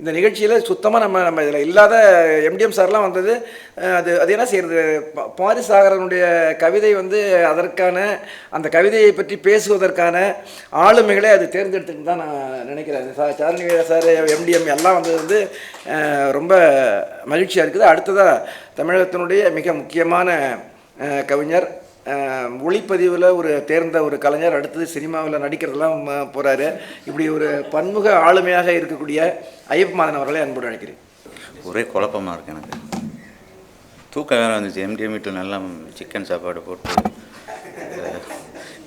இந்த நிகழ்ச்சியில் சுத்தமாக நம்ம நம்ம இதில் இல்லாத எம்டிஎம் சார்லாம் வந்தது அது அது என்ன செய்கிறது பா- பாரிசாகரனுடைய கவிதை வந்து அதற்கான அந்த கவிதையை பற்றி பேசுவதற்கான ஆளுமைகளை அது தேர்ந்தெடுத்துன்னு தான் நான் நினைக்கிறேன். சார் சாரணி சார் எம்டிஎம் எல்லாம் வந்தது வந்து ரொம்ப மகிழ்ச்சியாக இருக்குது. அடுத்ததாக தமிழகத்தினுடைய மிக முக்கியமான கவிஞர் ஒளிப்பதிவில் ஒரு தேர்ந்த ஒரு கலைஞர் அடுத்தது சினிமாவில் நடிக்கிறதெல்லாம் போகிறாரு இப்படி ஒரு பன்முக ஆளுமையாக இருக்கக்கூடிய ஐயப்ப மாதன் அவர்களை அன்போடு அழைக்கிறேன். ஒரே குழப்பமாக இருக்கு எனக்கு. தூக்கம் வேறு வந்துச்சு. எம்டிஎம் வீட்டில் நல்லா சிக்கன் சாப்பாடு போட்டு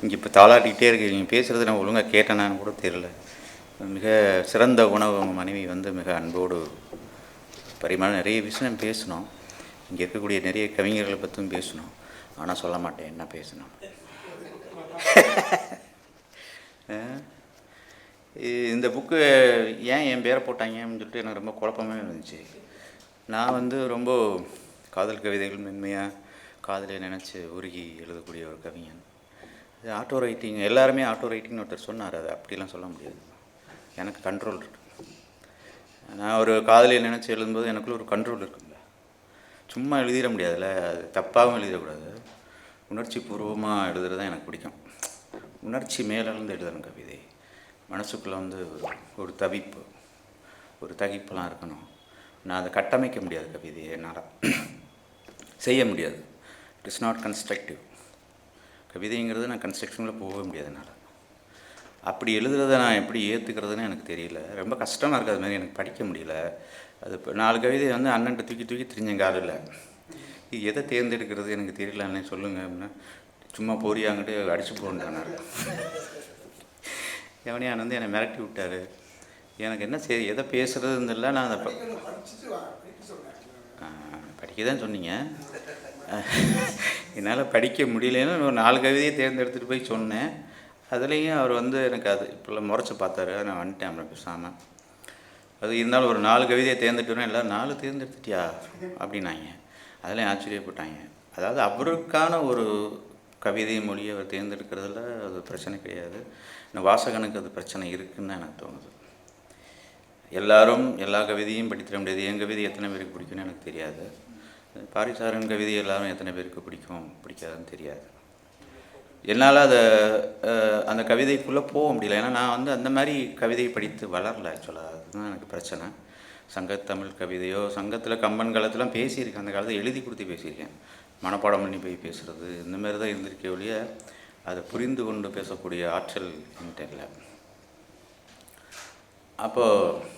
இங்கே இப்போ தாளாட்டிக்கிட்டே இருக்கு. நீங்கள் பேசுகிறது நான் ஒழுங்காக கேட்டேனான்னு கூட தெரியல. மிக சிறந்த உணவு உங்கள் மனைவி வந்து மிக அன்போடு பரிமாணம் நிறைய விஷயம் பேசணும். இங்கே இருக்கக்கூடிய நிறைய கவிஞர்களை பற்றியும் பேசணும். ஆனால் சொல்ல மாட்டேன் என்ன பேசணும் இந்த புக்கு ஏன் என் பேரை போட்டாங்க அப்படின்னு சொல்லிட்டு எனக்கு ரொம்ப குழப்பமே இருந்துச்சு. நான் வந்து ரொம்ப காதல் கவிதைகள் மென்மையாக காதலை நினச்சி உருகி எழுதக்கூடிய ஒரு கவிஞன். இது ஆட்டோ ரைட்டிங் எல்லாருமே ஆட்டோ ரைட்டிங்னு ஒருத்தர் சொன்னார் அது அப்படிலாம் சொல்ல முடியாது. எனக்கு கண்ட்ரோல் இருக்கு. நான் ஒரு காதலியை நினச்சி எழுதும்போது எனக்குள்ள ஒரு கண்ட்ரோல் இருக்குது சும்மா எழுதிட முடியாதுல்ல அது தப்பாகவும் எழுதிடக்கூடாது. உணர்ச்சி பூர்வமாக எழுதுறது தான் எனக்கு பிடிக்கும். உணர்ச்சி மேலிருந்து எழுதணும் கவிதை. மனசுக்குள்ளே வந்து ஒரு ஒரு தவிப்பு ஒரு தகிப்பெல்லாம் இருக்கணும். நான் அதை கட்டமைக்க முடியாது கவிதையை என்னால். செய்ய முடியாது. இட் இஸ் நாட் கன்ஸ்ட்ரக்டிவ் கவிதைங்கிறது நான் கன்ஸ்ட்ரக்ஷனில் போகவே முடியாது என்னால். அப்படி எழுதுறத நான் எப்படி ஏற்றுக்கிறதுன்னு எனக்கு தெரியல. ரொம்ப கஷ்டமாக இருக்குது அது மாதிரி எனக்கு படிக்க முடியல. அது இப்போ நாலு கவிதை வந்து அண்ணன்ட்ட தூக்கி தூக்கி திரிஞ்சேன் காலில் இது எதை தேர்ந்தெடுக்கிறது எனக்கு தெரியல சொல்லுங்கள் அப்படின்னா சும்மா போறியாங்கிட்டு அடிச்சு போன்றானார் எவனையான் வந்து என்னை மிரட்டி விட்டாரு. எனக்கு என்ன சரி எதை பேசுகிறதுன்னு இல்லை நான் அதை படிக்க தான் சொன்னீங்க. என்னால் படிக்க முடியலன்னு ஒரு நாலு கவிதையை தேர்ந்தெடுத்துட்டு போய் சொன்னேன். அதுலேயும் அவர் வந்து எனக்கு அது இப்போல்லாம் முறைச்சி பார்த்தாரு. நான் வந்துட்டேன் அப்புறம் பேசாமல் அது இருந்தாலும் ஒரு நாலு கவிதையை தேர்ந்தெடுக்கிறோம் எல்லாம் நாலு தேர்ந்தெடுத்துட்டியா? அப்படின்னாங்க. அதெல்லாம் ஆச்சரியப்பட்டாங்க. அதாவது அவருக்கான ஒரு கவிதை மொழியை அவர் தேர்ந்தெடுக்கிறதுல அது பிரச்சனை கிடையாது. வாசகனுக்கு அது பிரச்சனை இருக்குன்னு எனக்கு தோணுது. எல்லாரும் எல்லா கவிதையும் படித்திட முடியாது. என் கவிதை எத்தனை பேருக்கு பிடிக்கும்னு எனக்கு தெரியாது. பாரிசாரன் கவிதை எல்லாரும் எத்தனை பேருக்கு பிடிக்கும்? பிடிக்காதுன்னு தெரியாது. என்னால் அதை அந்த கவிதைக்குள்ளே போக முடியல. ஏன்னா நான் வந்து அந்த மாதிரி கவிதை படித்து வளரல ஆக்சுவலாக அதுதான் எனக்கு பிரச்சனை. சங்கத்தமிழ் கவிதையோ சங்கத்தில் கம்பன் காலத்துலாம் பேசியிருக்கேன். அந்த காலத்தில் எழுதி கொடுத்து பேசியிருக்கேன். மனப்பாடம் பண்ணி போய் பேசுகிறது இந்த மாதிரி தான் இருந்திருக்கே ஒழிய அதை புரிந்து கொண்டு பேசக்கூடிய ஆற்றல் என்கிட்ட இல்லை. அப்போது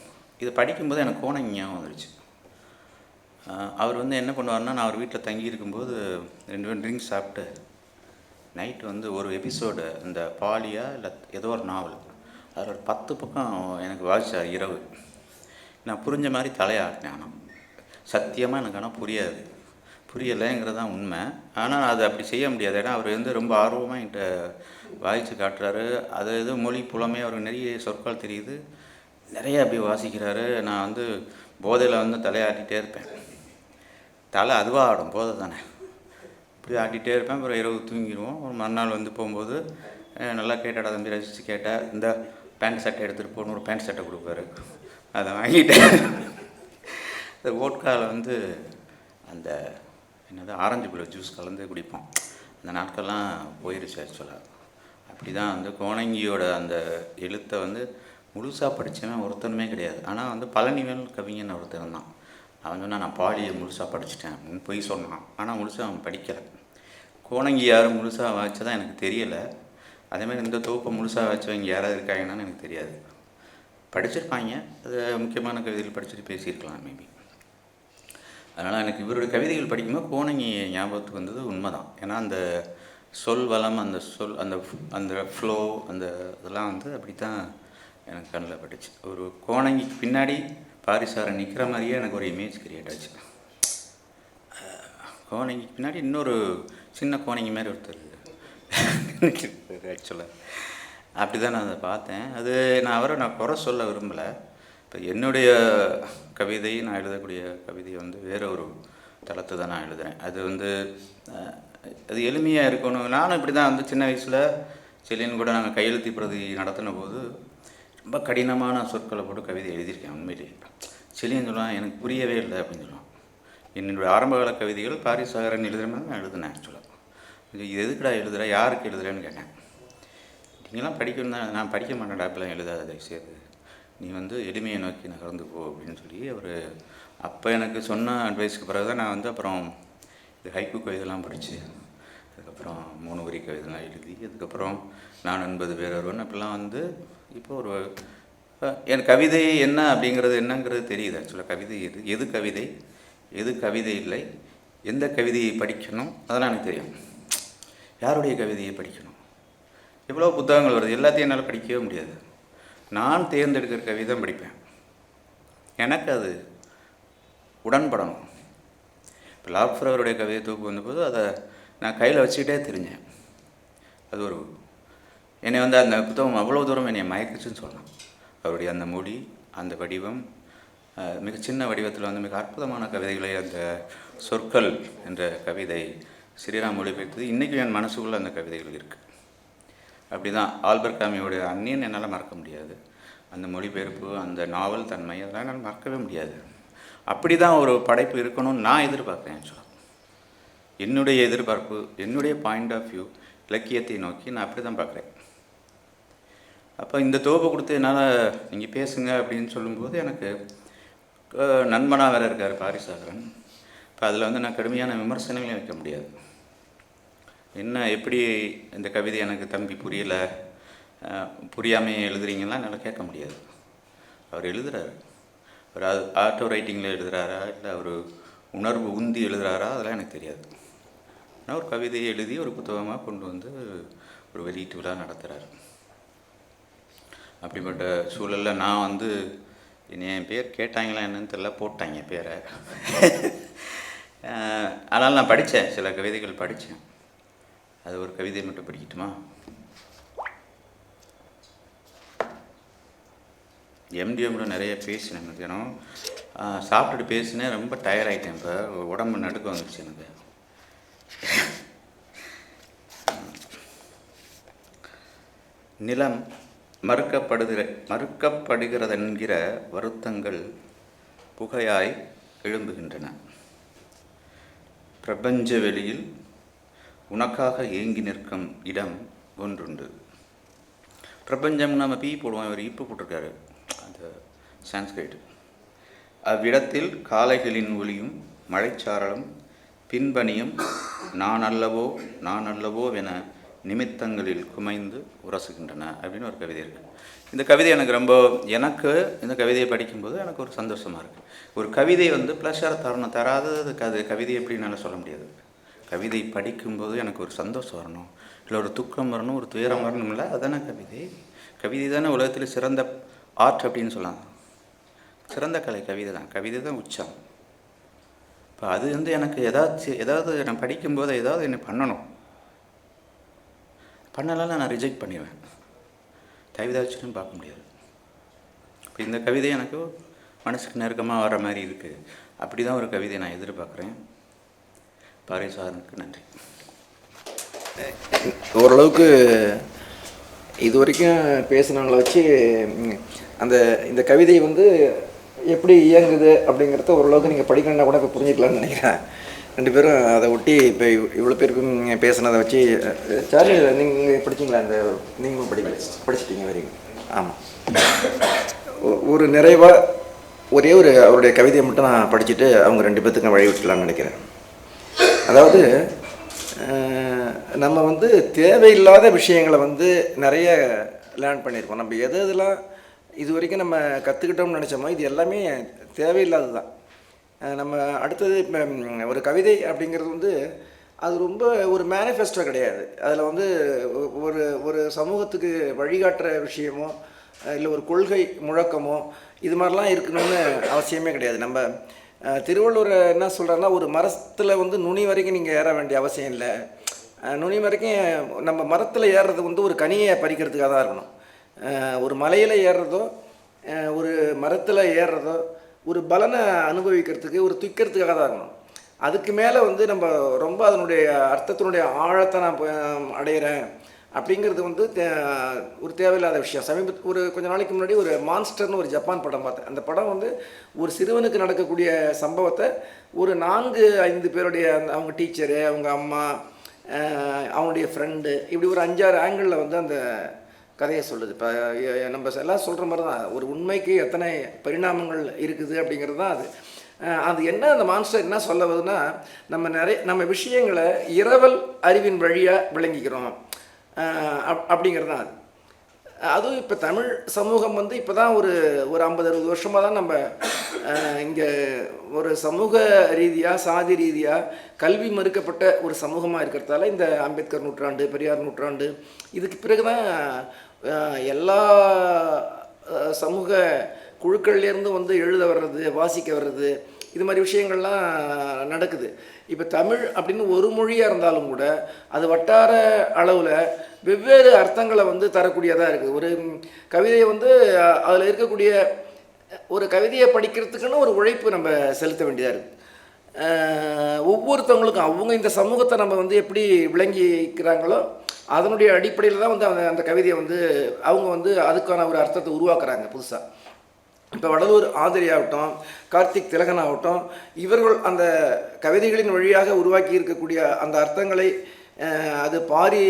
இதை படிக்கும்போது எனக்கு கோணம் ஞாபகம் வந்துருச்சு. அவர் வந்து என்ன பண்ணுவார்னா நான் அவர் வீட்டில் தங்கி இருக்கும்போது ரெண்டு பேரும் ட்ரிங்க்ஸ் சாப்பிட்டு நைட்டு வந்து ஒரு எபிசோடு இந்த பாலியா இல்லை ஏதோ ஒரு நாவல். அதில் ஒரு பத்து பக்கம் எனக்கு வாசித்தார் இரவு. நான் புரிஞ்ச மாதிரி தலையாட்டினேன் ஆனால் சத்தியமாக எனக்கு ஆனால் புரியாது. புரியலைங்கிறது தான் உண்மை ஆனால் அது அப்படி செய்ய முடியாது. ஏன்னா அவர் வந்து ரொம்ப ஆர்வமாக என்கிட்ட வாசித்து காட்டுறாரு. அது இது மொழி புலமே அவருக்கு நிறைய சொற்கள் தெரியுது. நிறைய அப்படி வாசிக்கிறாரு. நான் வந்து போதையில் வந்து தலையாட்டிகிட்டே இருப்பேன். தலை அதுவாக ஆடும் போதை தானே. இப்படி ஆட்டிகிட்டே இருப்பேன். அப்புறம் இரவு தூங்கிடுவோம். ஒரு மறுநாள் வந்து போகும்போது நல்லா கேட்டாடா தம்பி ரசித்து கேட்டால் இந்த பேண்ட் சட்டை எடுத்துகிட்டு போகணும் ஒரு பேண்ட் சட்டை கொடுப்பாரு. அதை வாங்கிட்டேன். இந்த ஓட்காவில் வந்து அந்த என்னது ஆரஞ்சு பழ ஜூஸ் கலந்து குடிப்போம். அந்த நாட்கள்லாம் போயிருச்சு ஆக்சுவலாக அப்படி தான் வந்து கோணங்கியோட அந்த எழுத்தை வந்து முழுசாக படித்தவன் ஒருத்தனுமே கிடையாது. ஆனால் வந்து பழனிவேல் கவிஞன் ஒருத்தன் தான். அவன் சொன்னான் நான் பாடியை முழுசாக படிச்சிட்டேன். அப்படின்னு போய் சொன்னான். ஆனால் முழுசாக அவன் படிக்கலை. கோணங்கி யாரும் முழுசாக வாய்ச்சதான் எனக்கு தெரியலை. அதேமாதிரி இந்த தொகுப்பை முழுசாக வாய்ச்சவங்க யாராவது இருக்காங்கன்னு எனக்கு தெரியாது. படிச்சிருப்பாங்க. அது முக்கியமான கவிதைகள் படிச்சுட்டு பேசியிருக்கலாம் மேபி அதனால் எனக்கு இவருடைய கவிதைகள் படிக்கும்போது கோணங்கி ஞாபகத்துக்கு வந்தது உண்மைதான். ஏன்னா அந்த சொல் வளம் அந்த சொல் அந்த அந்த ஃப்ளோ அந்த இதெல்லாம் வந்து அப்படி தான் எனக்கு கண்ணில் பட்டுச்சு. ஒரு கோணங்கிக்கு பின்னாடி பாரிசாரன் நிற்கிற மாதிரியே எனக்கு ஒரு இமேஜ் கிரியேட் ஆச்சு. கோனைக்கு பின்னாடி இன்னொரு சின்ன கோனைங்க மாதிரி ஒருத்தர் ஆக்சுவலாக அப்படி தான் நான் அதை பார்த்தேன். அது நான் அவரை நான் குறை சொல்ல விரும்பலை. இப்போ என்னுடைய கவிதை நான் எழுதக்கூடிய கவிதையை வந்து வேற ஒரு தளத்தை தான் நான் எழுதுறேன். அது வந்து அது எளிமையாக இருக்கணும். நானும் இப்படி தான் வந்து சின்ன வயசில் செல்லின்னு கூட நாங்கள் கையெழுத்தி பிரதி நடத்தின போது ரொம்ப கடினமான சொற்களை போட்டு கவிதை எழுதியிருக்கேன் உண்மையிலேயே சிலின்னு சொல்லுவான் எனக்கு புரியவே இல்லை அப்படின்னு சொல்லுவான். என்னுடைய ஆரம்பகால கவிதைகள் பாரிஸ் சாகரன் எழுதுகிற மாதிரி நான் எழுதுனேன் ஆக்சுவலாக இது எதுக்குடா எழுதுற? யாருக்கு எழுதுறேன்னு கேட்டேன். நீங்களாம் படிக்கணும் தான் நான் படிக்க மாட்டேன்டா அப்பெல்லாம் எழுதாத தயவுசெய்து. நீ வந்து எளிமையை நோக்கி நகர்ந்து போ அப்படின்னு சொல்லி அவர் அப்போ எனக்கு சொன்ன அட்வைஸ்க்கு பிறகு தான் நான் வந்து அப்புறம் இது ஹைக்கு கவிதைலாம் படித்து அதுக்கப்புறம் மூணு வரி கவிதைலாம் எழுதி அதுக்கப்புறம் நான் என்பது வேறொருவன். அப்படிலாம் வந்து இப்போ ஒரு என் கவிதை என்ன அப்படிங்கிறது என்னங்கிறது தெரியுது ஆக்சுவலாக கவிதை எது எது கவிதை? எது கவிதை இல்லை? எந்த கவிதையை படிக்கணும்? அதெல்லாம் எனக்கு தெரியும். யாருடைய கவிதையை படிக்கணும்? எவ்வளோ புத்தகங்கள் வருது? எல்லாத்தையும் என்னால் படிக்கவே முடியாது. நான் தேர்ந்தெடுக்கிற கவிதை தான் படிப்பேன். எனக்கு அது உடன்படணும். இப்போ லாப்ஃபர் அவருடைய கவிதை தூக்கு வந்தபோது அதை நான் கையில் வச்சுக்கிட்டே தெரிஞ்சேன். அது ஒரு என்னை வந்து அந்த புத்தகம் அவ்வளோ தூரம் என்னை மயக்குச்சுன்னு சொல்லலாம். அவருடைய அந்த மொழி அந்த வடிவம் மிக சின்ன வடிவத்தில் வந்து மிக அற்புதமான கவிதைகளை அந்த சொற்கள் என்ற கவிதை ஸ்ரீராம் மொழிபெயர்த்தது. இன்றைக்கும் என் மனசுக்குள்ளே அந்த கவிதைகள் இருக்குது அப்படி தான் ஆல்பர்ட் காமியோடைய அந்நியன் என்னால் மறக்க முடியாது. அந்த மொழிபெயர்ப்பு அந்த நாவல் தன்மை அதெல்லாம் என்னால் மறக்கவே முடியாது. அப்படி தான் ஒரு படைப்பு இருக்கணும்னு நான் எதிர்பார்க்குறேன் ஆக்சுவலாக என்னுடைய எதிர்பார்ப்பு என்னுடைய பாயிண்ட் ஆஃப் வியூ இலக்கியத்தை நோக்கி நான் அப்படி தான் பார்க்குறேன். அப்போ இந்த தொகுப்பை கொடுத்து என்னால் நீங்கள் பேசுங்க அப்படின்னு சொல்லும்போது எனக்கு நண்பனாக வேறு இருக்கார் பாரிசாகரன். இப்போ அதில் வந்து நான் கடுமையான விமர்சனங்களையும் வைக்க முடியாது. என்ன எப்படி இந்த கவிதை எனக்கு தம்பி புரியலை புரியாமல் எழுதுறீங்கன்னா என்னால் கேட்க முடியாது. அவர் எழுதுகிறாரு அவர் அது ஆட்டோ ரைட்டிங்கில் எழுதுகிறாரா இல்லை அவர் உணர்வு உந்தி எழுதுகிறாரா அதெல்லாம் எனக்கு தெரியாது. ஆனால் ஒரு கவிதையை எழுதி ஒரு புத்தகமாக கொண்டு வந்து ஒரு வெளியீட்டு விழா நடத்துகிறார் அப்படிப்பட்ட சூழலில் நான் வந்து என்னை என் பேர் கேட்டாங்களா என்னன்னு தெரியல போட்டாங்க பேரை. அதனால் ஆனால் நான் படித்தேன் சில கவிதைகள் படித்தேன் அது ஒரு கவிதை மட்டும் படிக்கட்டுமா? எம்டிஎம்ல நிறைய பேசினேன் மத்தியானம் சாப்பிட்டுட்டு பேசினேன் ரொம்ப டயர்ட் ஆகிட்டேன் இப்போ. உடம்பு நடுக்க வந்துச்சு எனக்கு. நிலம். மறுக்கப்படுகிற மறுக்கப்படுகிறதென்கிற வருத்தங்கள் புகையாய் எழும்புகின்றன. பிரபஞ்ச வெளியில் உனக்காக ஏங்கி நிற்கும் இடம் ஒன்றுண்டு. பிரபஞ்சம் நம்ம பீ போடுவோம் இவர் ஈப்பு போட்டிருக்காரு. அந்த சான்ஸ்கிரிட். அவ்விடத்தில் காளைகளின் ஒளியும் மழைச்சாரலும் பின்பணியும் நான் அல்லவோ நான் அல்லவோ என நிமித்தங்களில் குமைந்து உரசுகின்றன அப்படின்னு ஒரு கவிதை இருக்குது இந்த கவிதை எனக்கு ரொம்ப எனக்கு இந்த கவிதையை படிக்கும்போது எனக்கு ஒரு சந்தோஷமாக இருக்குது ஒரு கவிதை வந்து ப்ளஷர் தரணும் தராதது அது கவிதை எப்படின்னால சொல்ல முடியாது. கவிதை படிக்கும்போது எனக்கு ஒரு சந்தோஷம் வரணும். இல்லை ஒரு துக்கம் வரணும் ஒரு துயரம் வரணும்ல அதான கவிதை. கவிதை தானே உலகத்தில் சிறந்த ஆர்ட் அப்படின்னு சொல்லலாம். சிறந்த கலை கவிதை தான். கவிதை தான் உச்சம். இப்போ அது வந்து எனக்கு ஏதாச்சும் ஏதாவது நான் படிக்கும்போது ஏதாவது என்ன பண்ணணும். பண்ணலாம் நான் ரிஜெக்ட் பண்ணிடுவேன் கவிதாச்சுன்னு பார்க்க முடியாது. இப்போ இந்த கவிதை எனக்கு மனசுக்கு நெருக்கமாக வர மாதிரி இருக்குது அப்படி தான் ஒரு கவிதை நான் எதிர்பார்க்குறேன். பாரிசாரனுக்கு நன்றி. ஓரளவுக்கு இது வரைக்கும் பேசுனவங்களை வச்சு அந்த இந்த கவிதை வந்து எப்படி இயங்குது அப்படிங்கிறத ஓரளவுக்கு நீங்கள் படிக்கணும்னா கூட இப்போ புரிஞ்சுக்கலாம்னு நினைக்கிறேன். ரெண்டு பேரும் அதை ஒட்டி இப்போ இவ்வளோ பேருக்கும் பேசுனதை வச்சு அஹ், சார்லி நீங்கள் படிச்சிங்களா அந்த நீங்களும் படிக்கல படிச்சிட்டீங்க வரீங்க ஆமாம் ஒரு நிறைவாக ஒரே ஒரு அவருடைய கவிதையை மட்டும் நான் படிச்சுட்டு அவங்க ரெண்டு பேர்த்துக்கும் வழி விட்டுலாம்னு நினைக்கிறேன். அதாவது நம்ம வந்து தேவையில்லாத விஷயங்களை வந்து நிறைய லேர்ன் பண்ணியிருக்கோம். நம்ம எது எதெல்லாம் இது வரைக்கும் நம்ம கற்றுக்கிட்டோம்னு நினச்சோமோ இது எல்லாமே தேவையில்லாதது தான் நம்ம அடுத்தது இப்போ ஒரு கவிதை அப்படிங்கிறது வந்து அது ரொம்ப ஒரு மேனிஃபெஸ்டோ கிடையாது. அதில் வந்து ஒரு ஒரு சமூகத்துக்கு வழிகாட்டுற விஷயமோ இல்லை ஒரு கொள்கை முழக்கமோ இது மாதிரிலாம் இருக்கணும்னு அவசியமே கிடையாது. நம்ம திருவள்ளுவர் என்ன சொல்கிறாருன்னா ஒரு மரத்தில் வந்து நுனி வரைக்கும் நீங்கள் ஏற வேண்டிய அவசியம் இல்லை. நுனி வரைக்கும் நம்ம மரத்தில் ஏறுறது வந்து ஒரு கனியை பறிக்கிறதுக்காக தான் இருக்கணும். ஒரு மலையில் ஏறுறதோ ஒரு மரத்தில் ஏறுறதோ ஒரு பலனை அனுபவிக்கிறதுக்கு ஒரு துய்க்கிறதுக்காக தான் இருக்கணும். அதுக்கு மேலே வந்து நம்ம ரொம்ப அதனுடைய அர்த்தத்தினுடைய ஆழத்தை நான் அடையிறேன் அப்படிங்கிறது வந்து தே- ஒரு தேவையில்லாத விஷயம். சமீப ஒரு கொஞ்ச நாளைக்கு முன்னாடி ஒரு மான்ஸ்டர்னு ஒரு ஜப்பான் படம் பார்த்தேன். அந்த படம் வந்து ஒரு சிறுவனுக்கு நடக்கக்கூடிய சம்பவத்தை ஒரு நான்கு ஐந்து பேருடைய அந்த அவங்க டீச்சரு அவங்க அம்மா அவனுடைய ஃப்ரெண்டு இப்படி ஒரு அஞ்சாறு ஆங்கிளில் வந்து அந்த கதையை சொல்லுது இப்போ நம்ம எல்லாம் சொல்கிற மாதிரி தான் ஒரு உண்மைக்கு எத்தனை பரிணாமங்கள் இருக்குது அப்படிங்கிறது தான் அது அது என்ன அந்த மான்ஸ்டர் என்ன சொல்ல வருதுன்னா நம்ம நிறைய நம்ம விஷயங்களை இரவல் அறிவின் வழியாக விளங்கிக்கிறோம். அப்- அப்படிங்கிறது தான் அது. அதுவும் இப்போ தமிழ் சமூகம் வந்து இப்போ தான் ஒரு ஒரு ஐம்பது அறுபது வருஷமாக தான் நம்ம இங்கே ஒரு சமூக ரீதியாக சாதி ரீதியாக கல்வி மறுக்கப்பட்ட ஒரு சமூகமாக இருக்கிறதால இந்த அம்பேத்கர் நூற்றாண்டு பெரியார் நூற்றாண்டு இதுக்கு பிறகு தான் எல்லா சமூக குழுக்கள்லேருந்து வந்து எழுத வர்றது வாசிக்க வர்றது இது மாதிரி விஷயங்கள்லாம் நடக்குது. இப்போ தமிழ் அப்படின்னு ஒரு மொழியாக இருந்தாலும் கூட அது வட்டார அளவில் வெவ்வேறு அர்த்தங்களை வந்து தரக்கூடியதாக இருக்குது. ஒரு கவிதையை வந்து அதில் இருக்கக்கூடிய ஒரு கவிதையை படிக்கிறதுக்குன்னு ஒரு உழைப்பு நம்ம செலுத்த வேண்டியதாக இருக்குது ஒவ்வொருத்தவங்களுக்கும் அவங்க இந்த சமூகத்தை நம்ம வந்து எப்படி விளங்கிக்கிறாங்களோ அதனுடைய அடிப்படையில் தான் வந்து அந்த அந்த கவிதையை வந்து அவங்க வந்து அதுக்கான ஒரு அர்த்தத்தை உருவாக்குறாங்க புதுசாக இப்போ வடலூர் ஆதிரியாகட்டும் கார்த்திக் திலகன் ஆகட்டும் இவர்கள் அந்த கவிதைகளின் வழியாக உருவாக்கி இருக்கக்கூடிய அந்த அர்த்தங்களை அது பாரி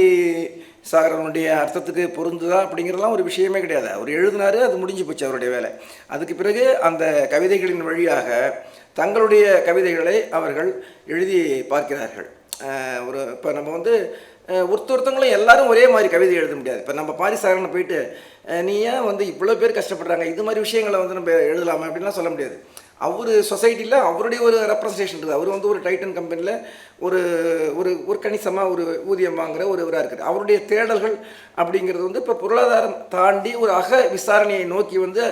சாகரனுடைய அர்த்தத்துக்கு பொருந்துதா அப்படிங்கிறதெல்லாம் ஒரு விஷயமே கிடையாது. அவர் எழுதினாரு அது முடிஞ்சு போச்சு அவருடைய வேலை. அதுக்கு பிறகு அந்த கவிதைகளின் வழியாக தங்களுடைய கவிதைகளை அவர்கள் எழுதி பார்க்கிறார்கள். ஒரு இப்போ நம்ம வந்து ஒருத்த ஒருத்தவங்களும் எல்லாரும் ஒரே மாதிரி கவிதை எழுத முடியாது. இப்போ நம்ம பாரிசாரனை போயிட்டு நீ ஏன் வந்து இவ்வளோ பேர் கஷ்டப்படுறாங்க? இது மாதிரி விஷயங்களை வந்து நம்ம எழுதலாமா? அப்படின்லாம் சொல்ல முடியாது. அவர் சொசைட்டியில் அவருடைய ஒரு ரெப்ரசன்டேஷன் இருக்குது. அவர் வந்து ஒரு டைட்டன் கம்பெனியில் ஒரு ஒரு ஒரு கணிசமாக ஒரு ஊதியம் வாங்குற ஒரு இவராக இருக்கார். அவருடைய தேடல்கள் அப்படிங்கிறது வந்து இப்போ பொருளாதாரம் தாண்டி ஒரு அக விசாரணையை நோக்கி வந்து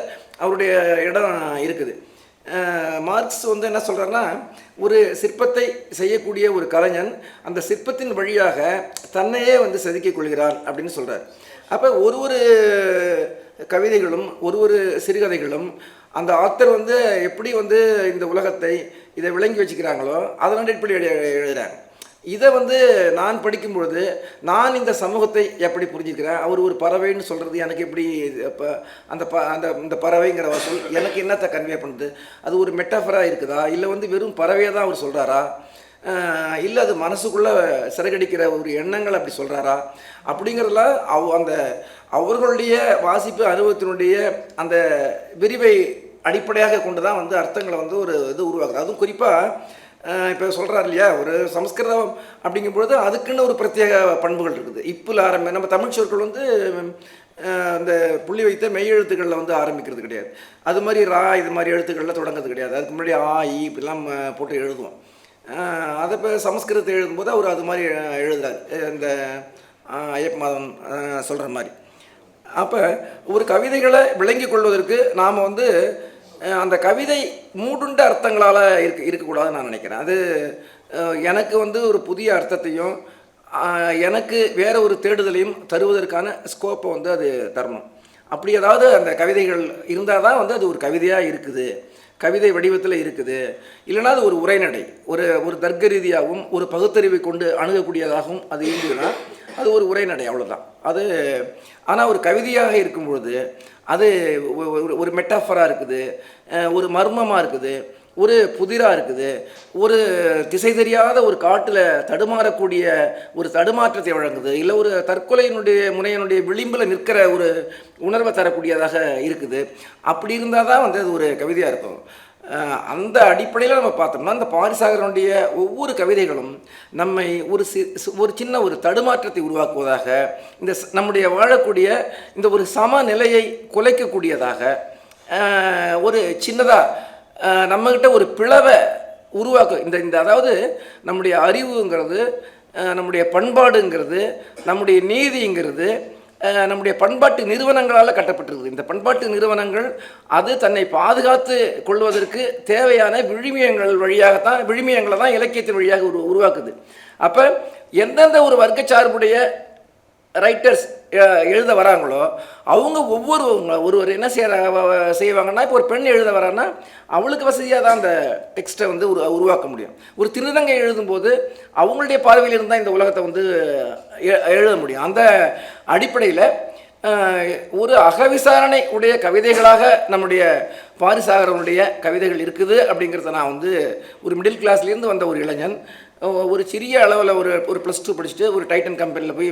அவருடைய இடம் இருக்குது. மார்க்ஸ் வந்து என்ன சொல்கிறாருன்னா ஒரு சிற்பத்தை செய்யக்கூடிய ஒரு கலைஞன் அந்த சிற்பத்தின் வழியாக தன்னையே வந்து செதுக்கிக் கொள்கிறான் அப்படின்னு சொல்கிறார் அப்போ ஒரு ஒரு கவிதைகளும் ஒரு ஒரு சிறுகதைகளும் அந்த ஆத்தர் வந்து எப்படி வந்து இந்த உலகத்தை இதை விளங்கி வச்சுக்கிறாங்களோ அதன் அடிப்படை எழுதுகிறாங்க இதை வந்து நான் படிக்கும் பொழுது நான் இந்த சமூகத்தை எப்படி புரிஞ்சுக்கிறேன்? அவர் ஒரு பறவைன்னு சொல்கிறது எனக்கு எப்படி இப்போ அந்த ப அந்த இந்த பறவைங்கிற சொல் எனக்கு என்னத்தை கன்வே பண்ணுது? அது ஒரு மெட்டாஃபராக இருக்குதா? இல்லை வந்து வெறும் பறவையை தான் அவர் சொல்கிறாரா இல்லை அது மனசுக்குள்ளே சிறகடிக்கிற ஒரு எண்ணங்கள் அப்படி சொல்கிறாரா அப்படிங்கிறதெல்லாம் அவ் அந்த அவர்களுடைய வாசிப்பு அனுபவத்தினுடைய அந்த விரிவை அடிப்படையாக கொண்டு தான் வந்து அர்த்தங்களை வந்து ஒரு இது உருவாக்குது. அதுவும் குறிப்பாக இப்போ சொல்கிறார் இல்லையா ஒரு சமஸ்கிருதம் அப்படிங்கும் பொழுது அதுக்குன்னு ஒரு பிரத்யேக பண்புகள் இருக்குது. இப்பில் ஆரம்பி நம்ம தமிழ் சொற்கள் வந்து அந்த இந்த புள்ளி வைத்த மெய் எழுத்துக்களில் வந்து ஆரம்பிக்கிறது கிடையாது. அது மாதிரி ரா இது மாதிரி எழுத்துக்களில் தொடங்கிறது கிடையாது. அதுக்கு முன்னாடி ஆ இ இப்படிலாம் போட்டு எழுதுவோம். அதை இப்போ சமஸ்கிருதத்தை எழுதும்போது அவர் அது மாதிரி எழுதுறார். இந்த ஐயப்ப மாதம் சொல்கிற மாதிரி. அப்போ ஒரு கவிதைகளை விளங்கி கொள்வதற்கு நாம் வந்து அந்த கவிதை மூடுண்ட அர்த்தங்களால் இருக்க இருக்கக்கூடாதுன்னு நான் நினைக்கிறேன். அது எனக்கு வந்து ஒரு புதிய அர்த்தத்தையும் எனக்கு வேற ஒரு தேடுதலையும் தருவதற்கான ஸ்கோப்பை வந்து அது தரணும். அப்படி ஏதாவது அந்த கவிதைகள் இருந்தால் தான் வந்து அது ஒரு கவிதையாக இருக்குது கவிதை வடிவத்தில் இருக்குது. இல்லைன்னா அது ஒரு உரைநடை ஒரு ஒரு தர்க்க ரீதியாகவும் ஒரு பகுத்தறிவை கொண்டு அணுகக்கூடியதாகவும் அது இருந்ததுன்னா அது ஒரு உரைநடை அவ்வளோதான் அது ஆனால் ஒரு கவிதையாக இருக்கும் பொழுது அது ஒரு ஒரு மெட்டாஃபராக இருக்குது ஒரு மர்மமாக இருக்குது ஒரு புதிராக இருக்குது ஒரு திசை தெரியாத ஒரு காட்டில் தடுமாறக்கூடிய ஒரு தடுமாற்றத்தை வழங்குது இல்லை ஒரு தற்கொலையினுடைய முனையனுடைய விளிம்பில் நிற்கிற ஒரு உணர்வை தரக்கூடியதாக இருக்குது. அப்படி இருந்தால் தான் வந்து அது ஒரு கவிதையாக இருக்கும். அந்த அடிப்படையில் நம்ம பார்த்தோம்னா அந்த பாரிசாகரனுடைய ஒவ்வொரு கவிதைகளும் நம்மை ஒரு சி ஒரு சின்ன ஒரு தடுமாற்றத்தை உருவாக்குவதாக இந்த நம்முடைய வாழக்கூடிய இந்த ஒரு சமநிலையை குலைக்கக்கூடியதாக ஒரு சின்னதாக நம்மக்கிட்ட ஒரு பிளவை உருவாக்க இந்த இந்த அதாவது நம்முடைய அறிவுங்கிறது நம்முடைய பண்பாடுங்கிறது நம்முடைய நீதிங்கிறது நம்முடைய பண்பாட்டு நிறுவனங்களால் கட்டப்பட்டிருக்குது இந்த பண்பாட்டு நிறுவனங்கள் அது தன்னை பாதுகாத்து கொள்வதற்கு தேவையான விழுமியங்கள் வழியாகத்தான் விழுமியங்களை தான் இலக்கியத்தின் வழியாக உரு உருவாக்குது. அப்போ எந்தெந்த ஒரு வர்க்க சார்புடைய ரைட்டர்ஸ் எழுத வராங்களோ அவங்க ஒவ்வொரு ஒருவர் என்ன செய்கிற செய்வாங்கன்னா இப்போ ஒரு பெண் எழுத வரான்னா அவளுக்கு வசதியாக தான் அந்த டெக்ஸ்ட்டை வந்து உரு உருவாக்க முடியும். ஒரு திருநங்கை எழுதும்போது அவங்களுடைய பார்வையில் இருந்தால் இந்த உலகத்தை வந்து எ- எழுத முடியும். அந்த அடிப்படையில் ஒரு அகவிசாரணை உடைய கவிதைகளாக நம்முடைய பாரிசாகரனுடைய கவிதைகள் இருக்குது அப்படிங்கிறத நான் வந்து ஒரு மிடில் கிளாஸ்லேருந்து வந்த ஒரு இளைஞன் ஒரு சிறிய அளவில் ஒரு ஒரு ப்ளஸ் டூ படிச்சுட்டு ஒரு டைட்டன் கம்பெனியில் போய்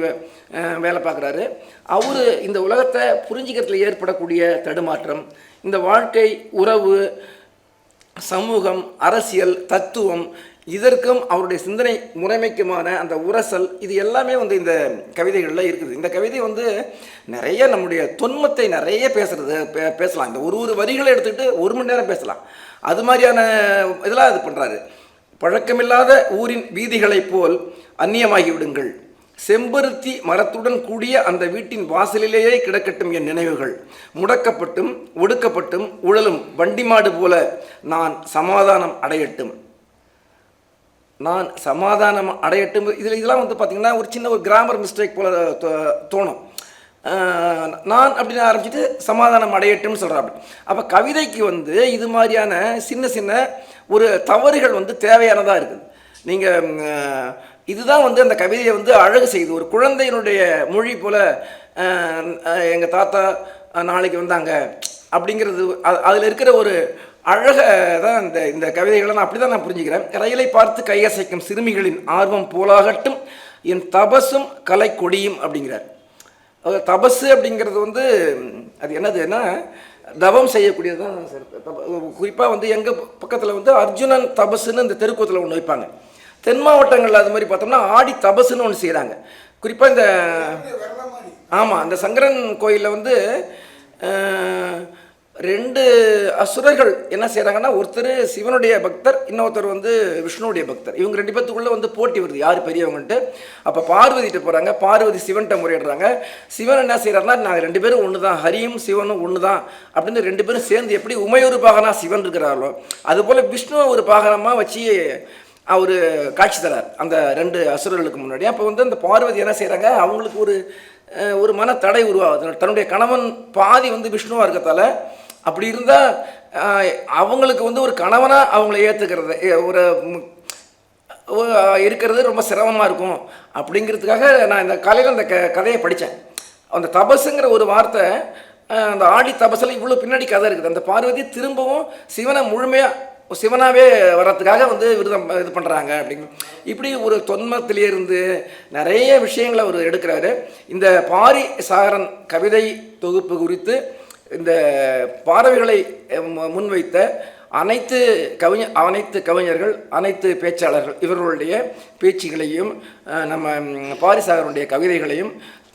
வேலை பார்க்குறாரு. அவர் இந்த உலகத்தை புரிஞ்சிக்கிறதுல ஏற்படக்கூடிய தடுமாற்றம் இந்த வாழ்க்கை உறவு சமூகம் அரசியல் தத்துவம் இதற்கும் அவருடைய சிந்தனை முறைமைக்குமான அந்த உரசல் இது எல்லாமே வந்து இந்த கவிதைகளில் இருக்குது. இந்த கவிதை வந்து நிறைய நம்முடைய தொன்மத்தை நிறைய பேசுறது பே- பேசலாம். இந்த ஒரு ஒரு வரிகளை எடுத்துக்கிட்டு ஒரு மணி நேரம் பேசலாம். அது மாதிரியான இதெல்லாம் இது பண்ணுறாரு பழக்கமில்லாத ஊரின் வீதிகளைப் போல் அந்நியமாகி விடுங்கள் செம்பருத்தி மரத்துடன் கூடிய அந்த வீட்டின் வாசலிலேயே கிடக்கட்டும் என் நினைவுகள். முடக்கப்பட்டும் ஒடுக்கப்பட்டும் உழலும் வண்டி மாடு போல நான் சமாதானம் அடையட்டும். நான் சமாதானம் அடையட்டும். இதில் இதெல்லாம் வந்து பார்த்திங்கன்னா ஒரு சின்ன ஒரு கிராமர் மிஸ்டேக் போல தோ- தோணும். நான் அப்படின்னு ஆரம்பிச்சிட்டு சமாதானம் அடையட்டும்னு சொல்கிறாங்க அப்போ கவிதைக்கு வந்து இது மாதிரியான சின்ன சின்ன ஒரு தவறுகள் வந்து தேவையானதாக இருக்குது. நீங்கள் இதுதான் வந்து அந்த கவிதையை வந்து அழகு செய்யுது ஒரு குழந்தையினுடைய மொழி போல் எங்கள் தாத்தா நாளைக்கு வந்தாங்க அப்படிங்கிறது அதில் இருக்கிற ஒரு அழக தான் இந்த இந்த கவிதைகளை நான் அப்படி தான் நான் புரிஞ்சுக்கிறேன். ரயிலை பார்த்து கையசைக்கும் சிறுமிகளின் ஆர்வம் போலாகட்டும் என் தபசும் கலை கொடியும் அப்படிங்கிறார். அது தபசு அப்படிங்கிறது வந்து அது என்னதுன்னா தவம் செய்யக்கூடியது தான் குறிப்பாக வந்து எங்கள் பக்கத்தில் வந்து அர்ஜுனன் தபசுன்னு இந்த தெருக்கூத்தில் ஒன்று வைப்பாங்க. தென் மாவட்டங்களில் அது மாதிரி பார்த்தோம்னா ஆடி தபசுன்னு ஒன்று செய்கிறாங்க குறிப்பாக இந்த ஆமாம் இந்த சங்கரன் கோயிலில் வந்து ரெண்டு அசுரர்கள் என்ன செய்கிறாங்கன்னா ஒருத்தர் சிவனுடைய பக்தர் இன்னொருத்தர் வந்து விஷ்ணுவுடைய பக்தர். இவங்க ரெண்டு பேத்துக்குள்ளே வந்து போட்டி வருது யார் பெரியவங்கன்ட்டு. அப்போ பார்வதிட்டு போகிறாங்க பார்வதி சிவன்கிட்ட முறையிடுறாங்க. சிவன் என்ன செய்கிறாருன்னா நாங்கள் ரெண்டு பேரும் ஒன்று தான் ஹரியும் சிவனும் ஒன்று தான் அப்படின்னு ரெண்டு பேரும் சேர்ந்து எப்படி உமையொரு பாகனா சிவன் இருக்கிறாரோ அதுபோல் விஷ்ணுவை ஒரு பாகனமாக வச்சு அவர் காட்சி தரார் அந்த ரெண்டு அசுரர்களுக்கு முன்னாடி. அப்போ வந்து அந்த பார்வதி என்ன செய்கிறாங்க அவங்களுக்கு ஒரு ஒரு மன தடை உருவாகுது. தன்னுடைய கணவன் பாதி வந்து விஷ்ணுவாக இருக்கிறதால அப்படி இருந்தால் அவங்களுக்கு வந்து ஒரு கணவனாக அவங்கள ஏற்றுக்கிறது ஒரு இருக்கிறது ரொம்ப சிரமமாக இருக்கும். அப்படிங்கிறதுக்காக நான் இந்த காலையில் அந்த க கதையை படித்தேன் அந்த தபசுங்கிற ஒரு வார்த்தை அந்த ஆடி தபசில் இவ்வளோ பின்னாடி கதை இருக்குது. அந்த பார்வதி திரும்பவும் சிவனை முழுமையாக சிவனாகவே வர்றதுக்காக வந்து விருதம் இது பண்ணுறாங்க அப்படின்னு. இப்படி ஒரு தொன்மத்திலேருந்து நிறைய விஷயங்களை அவர் எடுக்கிறாரு. இந்த பாரி சாகரன் கவிதை தொகுப்பு குறித்து இந்த பார்வைகளை முன்வைத்த அனைத்து கவிஞர் அனைத்து கவிஞர்கள் அனைத்து பேச்சாளர்கள் இவர்களுடைய பேச்சுகளையும் நம்ம பாரிசாகருடைய கவிதைகளையும்